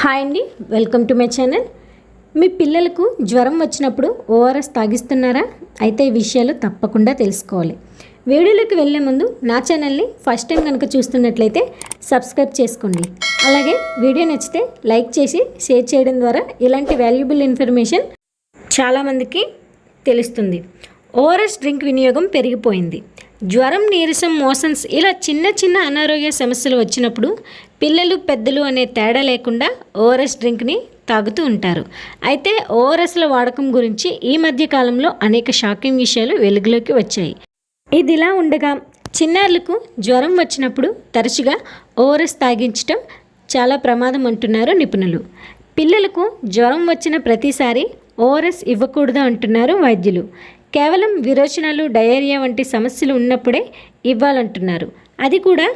Hi అండి welcome to my channel. మీ పిల్లలకు జ్వరం వచ్చినప్పుడు ఓఆర్ఎస్ తాగిస్తున్నారా? అయితే ఈ విషయాలు తప్పకుండా తెలుసుకోవాలి. వీడియోలోకి వెళ్ళే ముందు నా ఛానల్ని ఫస్ట్ టైం కనుక చూస్తున్నట్లయితే సబ్స్క్రైబ్ చేసుకోండి. అలాగే వీడియో నచ్చితే లైక్ చేసి షేర్ చేయడం ద్వారా ఇలాంటి వాల్యుబుల్ ఇన్ఫర్మేషన్ చాలామందికి తెలుస్తుంది. ఓఆర్ఎస్ డ్రింక్ వినియోగం పెరిగిపోయింది. జ్వరం నీరసం మోషన్స్ ఇలా చిన్న చిన్న అనారోగ్య సమస్యలు వచ్చినప్పుడు పిల్లలు పెద్దలు అనే తేడా లేకుండా ఓఆర్ఎస్ డ్రింక్ని తాగుతూ ఉంటారు. అయితే ఓఆర్ఎస్ల వాడకం గురించి ఈ మధ్య కాలంలో అనేక షాకింగ్ విషయాలు వెలుగులోకి వచ్చాయి. ఇదిలా ఉండగా చిన్నారులకు జ్వరం వచ్చినప్పుడు తరచుగా ఓఆర్ఎస్ తాగించటం చాలా ప్రమాదం అంటున్నారు నిపుణులు. పిల్లలకు జ్వరం వచ్చిన ప్రతిసారి ఓఆర్ఎస్ ఇవ్వకూడదు అంటున్నారు వైద్యులు. కేవలం విరోచనాలు డయేరియా వంటి సమస్యలు ఉన్నప్పుడే ఇవ్వాలంటున్నారు. అది కూడా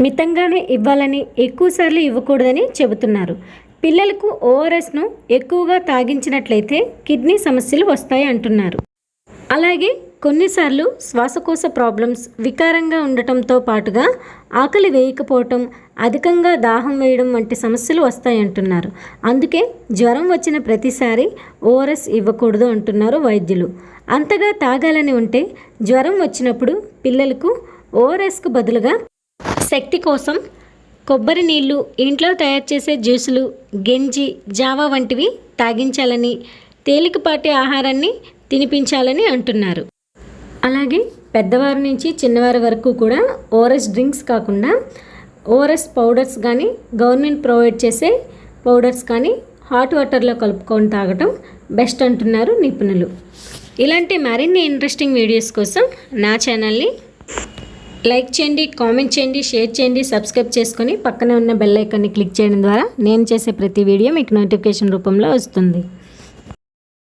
మితంగానే ఇవ్వాలని ఎక్కువసార్లు ఇవ్వకూడదని చెబుతున్నారు. పిల్లలకు ఓఆర్ఎస్ను ఎక్కువగా తాగించినట్లయితే కిడ్నీ సమస్యలు వస్తాయి అంటున్నారు. అలాగే కొన్నిసార్లు శ్వాసకోశ ప్రాబ్లమ్స్ వికారంగా ఉండటంతో పాటుగా ఆకలి వేయకపోవటం అధికంగా దాహం వేయడం వంటి సమస్యలు వస్తాయంటున్నారు అందుకే జ్వరం వచ్చిన ప్రతిసారి ఓఆర్ఎస్ ఇవ్వకూడదు అంటున్నారు వైద్యులు. అంతగా తాగాలని ఉంటే జ్వరం వచ్చినప్పుడు పిల్లలకు ఓఆర్ఎస్కు బదులుగా శక్తి కోసం కొబ్బరి నీళ్ళు ఇంట్లో తయారు చేసే జ్యూసులు గెంజి జావా వంటివి తాగించాలని తేలికపాటి ఆహారాన్ని తినిపించాలని అంటున్నారు. అలాగే పెద్దవారి నుంచి చిన్నవారి వరకు కూడా ఓఆర్ఎస్ డ్రింక్స్ కాకుండా ఓఆర్ఎస్ పౌడర్స్ కానీ గవర్నమెంట్ ప్రొవైడ్ చేసే పౌడర్స్ కానీ హాట్ వాటర్లో కలుపుకొని తాగటం బెస్ట్ అంటున్నారు నిపుణులు. ఇలాంటి మరిన్ని ఇంట్రెస్టింగ్ వీడియోస్ కోసం నా ఛానల్ని లైక్ చేయండి కామెంట్ చేయండి షేర్ చేయండి సబ్స్క్రైబ్ చేసుకొని పక్కనే ఉన్న బెల్ ఐకాన్ని క్లిక్ చేయడం ద్వారా నేను చేసే ప్రతి వీడియో మీకు నోటిఫికేషన్ రూపంలో వస్తుంది.